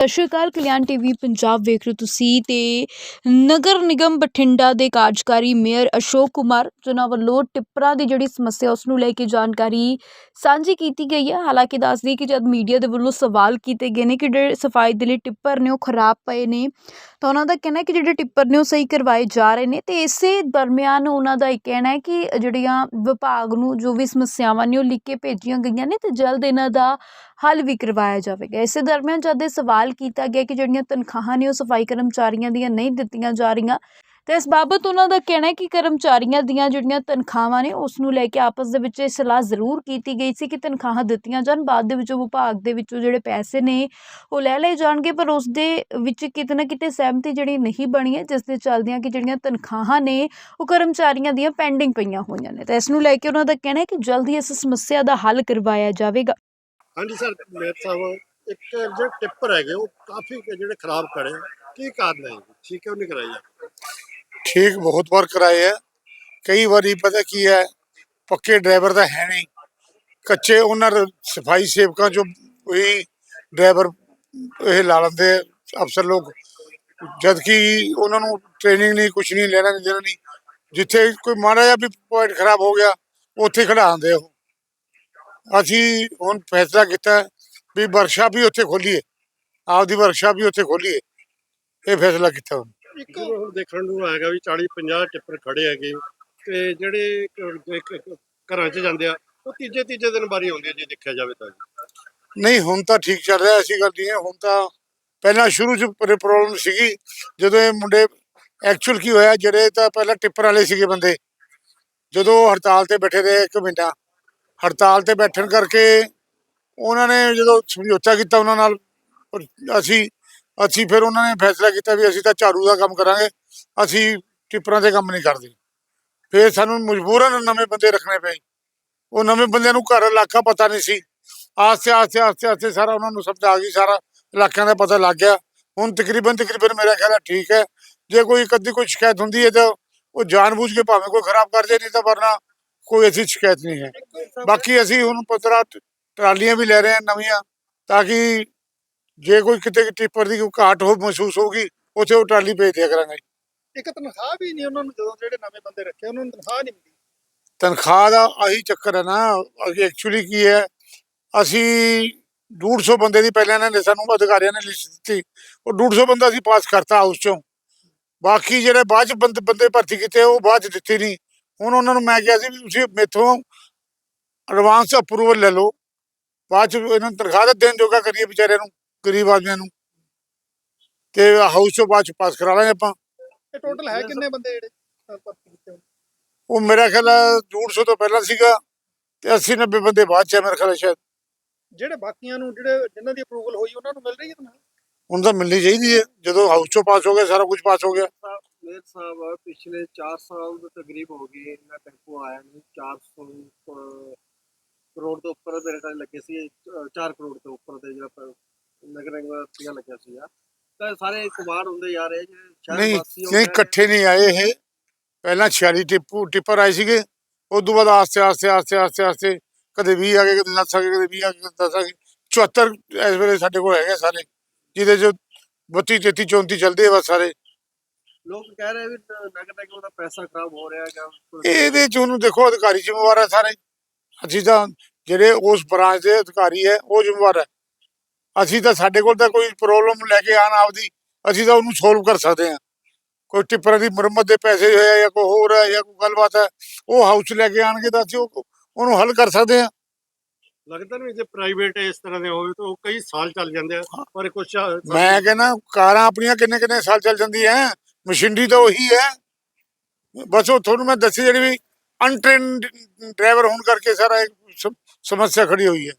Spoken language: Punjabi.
ਸਤਿ ਸ਼੍ਰੀ ਅਕਾਲ, ਕਲਿਆਣ ਟੀਵੀ ਪੰਜਾਬ ਵੇਖ ਰਹੇ ਹੋ ਤੁਸੀਂ ਤੇ ਨਗਰ ਨਿਗਮ ਬਠਿੰਡਾ ਦੇ ਕਾਰਜਕਾਰੀ ਮੇਅਰ ਅਸ਼ੋਕ ਕੁਮਾਰ, ਜਿਨ੍ਹਾਂ ਵੱਲੋਂ ਟਿੱਪਰਾਂ ਦੀ ਜਿਹੜੀ ਸਮੱਸਿਆ ਉਸ ਨੂੰ ਲੈ ਕੇ ਜਾਣਕਾਰੀ ਸਾਂਝੀ ਕੀਤੀ ਗਈ ਹੈ। ਹਾਲਾਂਕਿ ਦੱਸ ਦਈਏ ਕਿ ਜਦ ਮੀਡੀਆ ਦੇ ਵੱਲੋਂ ਸਵਾਲ ਕੀਤੇ ਗਏ ਨੇ ਕਿ ਜਿਹੜੇ ਸਫ਼ਾਈ ਦੇ ਲਈ ਟਿੱਪਰ ਨੇ, ਉਹ ਖਰਾਬ ਪਏ ਨੇ, ਤਾਂ ਉਹਨਾਂ ਦਾ ਕਹਿਣਾ ਹੈ ਕਿ ਜਿਹੜੇ ਟਿੱਪਰ ਨੇ, ਉਹ ਸਹੀ ਕਰਵਾਏ ਜਾ ਰਹੇ ਨੇ ਤੇ ਇਸੇ ਦਰਮਿਆਨ ਉਹਨਾਂ ਦਾ ਇਹ ਕਹਿਣਾ ਹੈ ਕਿ ਜਿਹੜੀਆਂ ਵਿਭਾਗ ਨੂੰ ਜੋ ਵੀ ਸਮੱਸਿਆਵਾਂ ਨੇ, ਉਹ ਲਿਖ ਕੇ ਭੇਜੀਆਂ ਗਈਆਂ ਨੇ ਤੇ ਜਲਦ ਇਹਨਾਂ ਦਾ ਹੱਲ ਵੀ ਕਰਵਾਇਆ ਜਾਵੇਗਾ। ਇਸੇ ਦਰਮਿਆਨ ਜਦ ਇਹ ਸਵਾਲ ਕੀਤਾ ਗਿਆ ਕਿ ਜਿਹੜੀਆਂ ਤਨਖਾਹਾਂ ਨੇ ਉਹ ਸਫ਼ਾਈ ਕਰਮਚਾਰੀਆਂ ਦੀਆਂ ਨਹੀਂ ਦਿੱਤੀਆਂ ਜਾ ਰਹੀਆਂ। ਤੇ ਇਸ ਬਾਬਤ ਉਹਨਾਂ ਦਾ ਕਹਿਣਾ ਹੈ ਕਿ ਕਰਮਚਾਰੀਆਂ ਦੀਆਂ ਜਿਹੜੀਆਂ ਤਨਖਾਹਾਂ ਨੇ, ਉਸ ਨੂੰ ਲੈ ਕੇ ਆਪਸ ਦੇ ਵਿੱਚ ਇਹ ਸਲਾਹ ਜ਼ਰੂਰ ਕੀਤੀ ਗਈ ਸੀ ਕਿ ਤਨਖਾਹਾਂ ਦਿੱਤੀਆਂ ਜਾਣ, ਬਾਅਦ ਦੇ ਵਿੱਚ ਵਿਭਾਗ ਦੇ ਵਿੱਚੋਂ ਜਿਹੜੇ ਪੈਸੇ ਨੇ ਉਹ ਲੈ ਲਏ ਜਾਣਗੇ, ਪਰ ਉਸ ਦੇ ਵਿੱਚ ਕਿਤੇ ਨਾ ਕਿਤੇ ਸਹਿਮਤੀ ਜਿਹੜੀ ਨਹੀਂ ਬਣੀ ਹੈ, ਜਿਸ ਦੇ ਚੱਲਦਿਆਂ ਕਿ ਜਿਹੜੀਆਂ ਤਨਖਾਹਾਂ ਨੇ ਉਹ ਕਰਮਚਾਰੀਆਂ ਦੀਆਂ ਪੈਂਡਿੰਗ ਪਈਆਂ ਹੋਈਆਂ ਨੇ। ਤਾਂ ਇਸ ਨੂੰ ਲੈ ਕੇ ਉਹਨਾਂ ਦਾ ਕਹਿਣਾ ਹੈ ਕਿ ਜਲਦੀ ਇਸ ਸਮੱਸਿਆ ਦਾ ਹੱਲ ਕਰਵਾਇਆ ਜਾਵੇਗਾ। ਹਾਂਜੀ, ਸਰ ਮੇਰ ਸਾਹਿਬ ਇੱਕ ਜਿਹੜੇ ਟਿੱਪਰ ਹੈਗੇ, ਉਹ ਕਾਫੀ ਜਿਹੜੇ ਖਰਾਬ ਖੜੇ ਕੀ ਕਾਰਨ ਹੈ ਠੀਕ ਹੈ ਉਹ ਨਹੀਂ ਕਰਾਈ? ਠੀਕ ਬਹੁਤ ਵਾਰ ਕਰਾਏ ਹੈ ਕਈ ਵਾਰੀ ਪਤਾ ਕੀ ਹੈ, ਪੱਕੇ ਡਰਾਈਵਰ ਤਾਂ ਹੈ ਨਹੀਂ। ਕੱਚੇ ਉਹਨਾਂ ਸਫ਼ਾਈ ਸੇਵਕਾਂ ਚੋਂ ਕੋਈ ਡਰਾਈਵਰ ਇਹ ਲਾ ਲੈਂਦੇ ਅਫਸਰ ਲੋਕ। ਜਦ ਕਿ ਉਹਨਾਂ ਨੂੰ ਟ੍ਰੇਨਿੰਗ ਨਹੀਂ ਕੁਝ ਨਹੀਂ ਲੈਣਾ ਨਹੀਂ ਦੇਣਾ ਨਹੀਂ। ਜਿੱਥੇ ਕੋਈ ਮਾੜਾ ਜਿਹਾ ਵੀ ਪੁਆਇੰਟ ਖਰਾਬ ਹੋ ਗਿਆ, ਉੱਥੇ ਖੜਾ ਉਹ। ਅਸੀਂ ਹੁਣ ਫੈਸਲਾ ਕੀਤਾ ਵੀ ਵਰਕਸ਼ਾਪ ਵੀ ਉੱਥੇ ਖੋਲੀਏ। ਆਪਦੀ ਵਰਕਸ਼ਾਪ ਵੀ ਉੱਥੇ ਖੋਲੀਏ। ਇਹ ਫੈਸਲਾ ਕੀਤਾ ਹੁਣ ਇੱਕ ਹੁਣ ਦੇਖਣ ਨੂੰ ਆਏਗਾ ਵੀ 40 50 ਟਿੱਪਰ ਖੜੇ ਹੈਗੇ ਤੇ ਜਿਹੜੇ ਘਰਾਂ 'ਚ ਜਾਂਦੇ ਆ ਉਹ ਤੀਜੇ ਤੀਜੇ ਦਿਨ ਵਾਰੀ ਆਉਂਦੀ ਹੈ ਜੇ ਦੇਖਿਆ ਜਾਵੇ ਤਾਂ। ਨਹੀਂ ਹੁਣ ਤਾਂ ਠੀਕ ਚੱਲ ਰਿਹਾ ਐਸੀ ਗੱਲ ਨਹੀਂ ਹੈ। ਹੁਣ ਤਾਂ ਪਹਿਲਾਂ ਸ਼ੁਰੂ ਚ ਪ੍ਰੋਬਲਮ ਸੀਗੀ ਜਦੋਂ ਇਹ ਮੁੰਡੇ ਐਕਚੁਅਲ ਕੀ ਹੋਇਆ ਜਿਹੜੇ ਤਾਂ ਪਹਿਲਾਂ ਟਿੱਪਰ ਵਾਲੇ ਸੀਗੇ ਬੰਦੇ। ਜਦੋਂ ਹੜਤਾਲ ਤੇ ਬੈਠੇ ਰਹੇ ਇੱਕ ਮਹੀਨਾ ਹੜਤਾਲ ਤੇ ਬੈਠਣ ਕਰਕੇ ਉਹਨਾਂ ਨੇ ਜਦੋਂ ਸਮਝੌਤਾ ਕੀਤਾ ਉਹਨਾਂ ਨਾਲ ਪਰ ਅਸੀਂ ਅਸੀਂ ਫਿਰ ਉਹਨਾਂ ਨੇ ਫੈਸਲਾ ਕੀਤਾ ਵੀ ਅਸੀਂ ਤਾਂ ਝਾੜੂ ਦਾ ਕੰਮ ਕਰਾਂਗੇ ਅਸੀਂ ਟਿੱਪਰਾਂ ਤੇ ਕੰਮ ਨਹੀਂ ਕਰਦੇ। ਫਿਰ ਸਾਨੂੰ ਮਜਬੂਰਨ ਨਵੇਂ ਬੰਦੇ ਰੱਖਣੇ ਪਏ। ਉਹ ਨਵੇਂ ਬੰਦਿਆਂ ਨੂੰ ਘਰ ਇਲਾਕਾ ਪਤਾ ਨਹੀਂ ਸੀ। ਆਸਤੇ ਆਸਤੇ ਆਸਤੇ ਆਸਤੇ ਸਾਰਾ ਉਹਨਾਂ ਨੂੰ ਸਮਝ ਆ ਗਈ ਸਾਰਾ ਇਲਾਕਿਆਂ ਦਾ ਪਤਾ ਲੱਗ ਗਿਆ। ਹੁਣ ਤਕਰੀਬਨ ਤਕਰੀਬਨ ਮੇਰਾ ਖਿਆਲ ਹੈ ਠੀਕ ਹੈ। ਜੇ ਕੋਈ ਕਦੀ ਕੋਈ ਸ਼ਿਕਾਇਤ ਹੁੰਦੀ ਹੈ ਤਾਂ ਉਹ ਜਾਣਬੁੱਝ ਕੇ ਭਾਵੇਂ ਕੋਈ ਖਰਾਬ ਕਰ ਜੇ ਨਹੀਂ ਤਾਂ ਵਰਨਾ ਕੋਈ ਐਸੀ ਸ਼ਿਕਾਇਤ ਨਹੀਂ ਹੈ। ਬਾਕੀ ਅਸੀਂ ਹੁਣ ਪਤਰਾ ਟਰਾਲੀਆਂ ਵੀ ਲੈ ਰਹੇ ਹਾਂ ਨਵੀਆਂ ਤਾਂ ਕਿ ਜੇ ਕੋਈ ਕਿਤੇ ਟਿੱਪਰ ਦੀ ਕੋਈ ਘਾਟ ਹੋ ਮਹਿਸੂਸ ਹੋਗੀ ਉੱਥੇ ਉਹ ਟਰਾਲੀ ਭੇਜ ਦਿਆ ਕਰਾਂਗੇ ਇੱਕ ਤਨਖਾਹ ਵੀ ਨਹੀਂ ਉਹਨਾਂ ਨੂੰ ਜਦੋਂ ਜਿਹੜੇ ਨਵੇਂ ਬੰਦੇ ਰੱਖੇ ਉਹਨਾਂ ਨੂੰ ਤਨਖਾਹ ਨਹੀਂ ਮਿਲਦੀ ਤਨਖਾਹ ਦਾ ਆਹੀ ਚੱਕਰ ਹੈ ਨਾ ਐਕਚੁਅਲੀ ਕੀ ਹੈ ਅਸੀਂ 150 ਬੰਦੇ ਦੀ ਪਹਿਲਾਂ ਇਹਨਾਂ ਨੇ ਸਾਨੂੰ ਅਧਿਕਾਰੀਆਂ ਨੇ ਲਿਸਟ ਦਿੱਤੀ ਉਹ 150 ਬੰਦਾ ਅਸੀਂ ਪਾਸ ਕਰਤਾ ਹਾਊਸ ਚੋਂ। ਬਾਕੀ ਜਿਹੜੇ ਬਾਅਦ ਚ ਬੰਦੇ ਬੰਦੇ ਭਰਤੀ ਕੀਤੇ ਉਹ ਬਾਅਦ ਚ ਦਿੱਤੇ ਨਹੀਂ। ਹੁਣ ਉਹਨਾਂ ਨੂੰ ਮੈਂ ਕਿਹਾ ਸੀ ਵੀ ਤੁਸੀਂ ਮੇਥੋਂ ਐਡਵਾਂਸ ਅਪਰੂਵਲ ਲੈ ਲਓ। ਬਾਅਦ ਚ ਇਹਨਾਂ ਨੂੰ ਤਨਖਾਹ ਦਾ ਦੇਣ ਜੋਗਾ ਕਰੀਏ ਵਿਚਾਰਿਆਂ ਨੂੰ ਗਰੀਬ ਆਦਮੀਆਂ ਨੂੰ। ਤੇ ਹਾਊਸ ਚੋਂ ਬਾਅਦ ਚ ਪਾਸ ਕਰਾ ਲਾਂਗੇ ਆਪਾਂ। ਇਹ ਟੋਟਲ ਹੈ ਕਿੰਨੇ ਬੰਦੇ ਜਿਹੜੇ ਅ, ਭਰਤੀ ਕੀਤੇ ਹੋਏ? ਉਹ ਮੇਰਾ ਖਿਆਲ ਹੈ 150 ਤੋਂ ਪਹਿਲਾਂ ਸੀਗਾ ਤੇ 80 90 ਬੰਦੇ ਬਾਅਦ ਚ ਆ ਮੇਰਾ ਖਿਆਲ ਹੈ ਸ਼ਾਇਦ। ਜਿਹੜੇ ਬਾਕੀਆਂ ਨੂੰ ਜਿਹੜੇ ਜਿਨ੍ਹਾਂ ਦੀ ਅਪਰੂਵਲ ਹੋਈ ਉਹਨਾਂ ਨੂੰ ਮਿਲ ਰਹੀ ਹੈ ਤਨਖਾਹ ਹੁਣ ਤਾਂ ਮਿਲਣੀ ਚਾਹੀਦੀ ਹੈ। ਜਦੋਂ ਹਾਊਸ ਚੋਂ ਪਾਸ ਹੋ ਗਿਆ ਸਾਰਾ ਕੁਝ ਪਾਸ ਹੋ ਗਿਆ। ਮੇਰ ਸਾਹਿਬ ਪਿਛਲੇ 4 ਸਾਲ ਦੇ ਤਕਰੀਬ ਹੋ ਗਏ ਇਹਨਾਂ ਟੈਂਪੂ ਆਇਆ ਨਹੀਂ। 400 ਅਹ, ਕਰੋੜ ਤੋਂ ਉੱਪਰ ਦੇ ਰੇਟਾਂ ਲੱਗੇ ਸੀ 4 ਕਰੋੜ ਤੋਂ ਉੱਪਰ ਦੇ ਜਿਹੜਾ ਨਗਰ ਨਿਗਮ ਦਾ ਲੱਗਿਆ ਸੀਗਾ। ਤਾਂ ਸਾਰੇ ਕੁਮਾਰ ਹੁੰਦੇ ਰਹੇ ਜਿਹੜੇ ਸ਼ਹਿਰ ਨਹੀਂ ਵਾਸੀ ਹੋ ਨਹੀਂ। ਇਕੱਠੇ ਨਹੀਂ ਆਏ ਇਹ। ਪਹਿਲਾਂ 46 ਟਿੱਪੂ ਟਿੱਪਰ ਆਏ ਸੀਗੇ ਉਸ ਤੋਂ ਬਾਅਦ ਆਸਤੇ ਆਸਤੇ ਆਸਤੇ ਆਸਤੇ ਆਸਤੇ ਕਦੇ 20 ਆ ਗਏ ਕਦੇ 10 ਆ ਗਏ ਕਦੇ 20 ਆ ਗਏ ਕਦੇ 10 ਆ ਗਏ। 74 ਇਸ ਵੇਲੇ ਸਾਡੇ ਕੋਲ ਹੈਗੇ ਸਾਰੇ ਜਿਹਦੇ ਚ 32 33 34 ਚੱਲਦੇ ਆ ਬਸ ਸਾਰੇ। ਲੋਕ ਕਹਿ ਰਹੇ ਵੀ ਨਗਰ ਨਿਗਮ ਦਾ ਪੈਸਾ ਖਰਾਬ ਹੋ ਰਿਹਾ ਹੈਗਾ ਇਹਦੇ ਚ ਉਹਨੂੰ ਦੇਖੋ ਅਧਿਕਾਰੀ ਜ਼ਿੰਮੇਵਾਰ ਹੈ ਸਾਰੇ। ਅਸੀਂ ਤਾਂ ਜਿਹੜੇ ਉਸ ਬ੍ਰਾਂਚ ਦੇ ਅਧਿਕਾਰੀ ਹੈ ਉਹ ਜ਼ਿੰਮੇਵਾਰ ਹੈ। ਅਸੀਂ ਤਾਂ ਸਾਡੇ ਕੋਲ ਤਾਂ ਕੋਈ ਪ੍ਰੋਬਲਮ ਲੈ ਕੇ ਆਣ ਆਪਦੀ ਅਸੀਂ ਤਾਂ ਉਹਨੂੰ ਸੋਲਵ ਕਰ ਸਕਦੇ ਹਾਂ। ਕੋਈ ਟਿੱਪਰ ਦੀ ਮੁਰੰਮਤ ਦੇ ਪੈਸੇ ਹੋਇਆ ਜਾਂ ਕੋਈ ਹੋਰ ਹੈ ਜਾਂ ਕੋਈ ਗੱਲਬਾਤ ਹੈ ਉਹ ਹਾਊਸ ਲੈ ਕੇ ਆਣਗੇ ਤਾਂ ਅਸੀਂ ਉਹ- ਉਹਨੂੰ ਹੱਲ ਕਰ ਸਕਦੇ ਹਾਂ। ਲੱਗਦਾ ਨਹੀਂ ਜੇ ਪ੍ਰਾਈਵੇਟ ਇਸ ਤਰ੍ਹਾਂ ਦੇ ਹੋਵੇ ਤਾਂ ਉਹ ਕਈ ਸਾਲ ਚੱਲ ਜਾਂਦੇ ਆ ਪਰ ਕੁਝ ਮੈਂ ਕਹਿੰਦਾ ਕਾਰਾਂ ਆਪਣੀਆਂ ਕਿੰਨੇ ਕਿੰਨੇ ਸਾਲ ਚੱਲ ਜਾਂਦੀਆਂ ਮਸ਼ੀਨਰੀ ਤਾਂ ਉਹੀ ਹੈ। ਬਸ ਉਹ ਤੁਹਾਨੂੰ ਮੈਂ ਦੱਸੀ ਜਿਹੜੀ ਵੀ ਅਨਟ੍ਰੇਨਡ ਡਰਾਈਵਰ ਹੋਣ ਕਰਕੇ ਸਾਰਾ ਇਹ ਸਮ- ਸਮੱਸਿਆ ਖੜੀ ਹੋਈ ਹੈ।